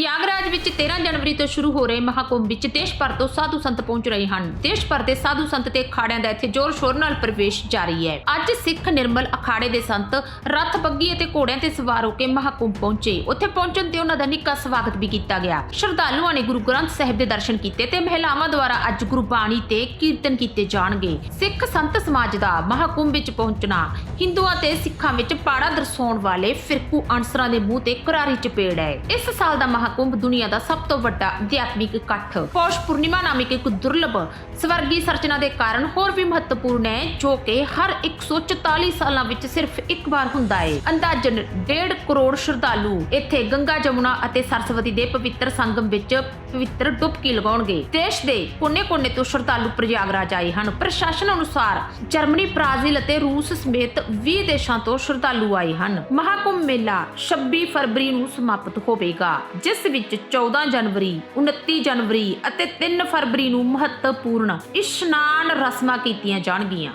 ಯಾಗ ਪ੍ਰਯਾਗਰਾਜ ਵਿੱਚ 13 ਜਨਵਰੀ ਤੋਂ ਸ਼ੁਰੂ ਹੋ ਰਹੇ ਮਹਾਕੁੰਭ ਵਿੱਚ ਦੇਸ਼ ਭਰ ਤੋਂ ਸਾਧੂ ਸੰਤ ਪਹੁੰਚ ਰਹੇ ਹਨ। ਦੇਸ਼ ਭਰ ਦੇ ਸਾਧੂ ਸੰਤ ਤੇ ਅਖਾੜਿਆਂ ਦਾ ਇੱਥੇ ਜ਼ੋਰ ਸ਼ੋਰ ਨਾਲ ਪ੍ਰਵੇਸ਼ ਜਾਰੀ ਹੈ। ਅੱਜ ਸਿੱਖ ਨਿਰਮਲ ਅਖਾੜੇ ਦੇ ਸੰਤ ਰੱਥ ਬੱਗੀ ਅਤੇ ਘੋੜਿਆਂ ਤੇ ਸਵਾਰ ਹੋ ਕੇ ਮਹਾਕੁੰਭ ਪਹੁੰਚੇ। ਉੱਥੇ ਪਹੁੰਚਣ ਤੇ ਉਹਨਾਂ ਦਾ ਨਿੱਘਾ ਸਵਾਗਤ ਵੀ ਕੀਤਾ ਗਿਆ। ਸ਼ਰਧਾਲੂਆਂ ਨੇ ਗੁਰੂ ਗ੍ਰੰਥ ਸਾਹਿਬ ਦੇ ਦਰਸ਼ਨ ਕੀਤੇ ਤੇ ਮਹਿਲਾਵਾਂ ਦੁਆਰਾ ਅੱਜ ਗੁਰਬਾਣੀ ਤੇ ਕੀਰਤਨ ਕੀਤੇ ਜਾਣਗੇ। ਸਿੱਖ ਸੰਤ ਸਮਾਜ ਦਾ ਮਹਾਕੁੰਭ ਵਿੱਚ ਪਹੁੰਚਣਾ ਹਿੰਦੂਆਂ ਤੇ ਸਿੱਖਾਂ ਵਿੱਚ ਪਾੜਾ ਦਰਸਾਉਣ ਵਾਲੇ ਫਿਰਕੂ ਅਨਸਰਾਂ ਦੇ ਮੂੰਹ ਤੇ ਕਰਾਰੀ ਚਪੇੜ ਹੈ। ਇਸ ਸਾਲ ਦਾ ਮਹਾਕੁੰਭ ਦੁਨੀਆ ਦਾ ਸਭ ਤੋਂ ਵੱਡਾ ਅਧਿਆਤਮਿਕ ਇਕੱਠ। ਪੌਸ਼ ਪੂਰਨਿਮਾ ਨਾਮਕ ਇੱਕ ਦੁਰਲਭ, ਸਵਰਗੀ ਸਰਚਨਾ ਦੇ ਕਾਰਨ ਹੋਰ ਵੀ ਮਹੱਤਵਪੂਰਨ ਹੈ, ਜੋ ਕਿ ਹਰ 144 ਸਾਲਾਂ ਵਿੱਚ ਸਿਰਫ ਇੱਕ ਵਾਰ ਹੁੰਦਾ ਹੈ। ਅੰਦਾਜ਼ਨ 1.5 ਕਰੋੜ ਸ਼ਰਧਾਲੂ ਇੱਥੇ ਗੰਗਾ ਜਮੁਨਾ ਅਤੇ ਸਰਸਵਤੀ ਦੇ ਪਵਿੱਤਰ ਸੰਗਮ ਵਿੱਚ ਪਵਿੱਤਰ ਡੁਬਕੀ ਲਗਾਉਣਗੇ। ਦੇਸ਼ ਦੇ ਕੋਨੇ-ਕੋਨੇ ਤੋਂ ਸ਼ਰਧਾਲੂ ਪ੍ਰਯਾਗਰਾਜ ਆਏ ਹਨ। ਪ੍ਰਸ਼ਾਸਨ ਅਨੁਸਾਰ ਜਰਮਨੀ, ਬ੍ਰਾਜ਼ੀਲ ਅਤੇ ਰੂਸ ਸਮੇਤ 20 ਦੇਸ਼ਾਂ ਤੋਂ ਸ਼ਰਧਾਲੂ ਆਏ ਹਨ। ਮਹਾਕੁੰਭ ਮੇਲਾ 26 ਫਰਵਰੀ ਨੂੰ ਸਮਾਪਤ ਹੋਵੇਗਾ, ਜਿਸ ਵਿੱਚ 14 ਜਨਵਰੀ 29 ਜਨਵਰੀ ਅਤੇ 3 ਫਰਵਰੀ ਨੂੰ ਮਹੱਤਵਪੂਰਨ ਇਸ਼ਨਾਨ ਰਸਮਾਂ ਕੀਤੀਆਂ ਜਾਣਗੀਆਂ।